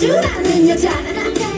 줄 아는 여자는 아냐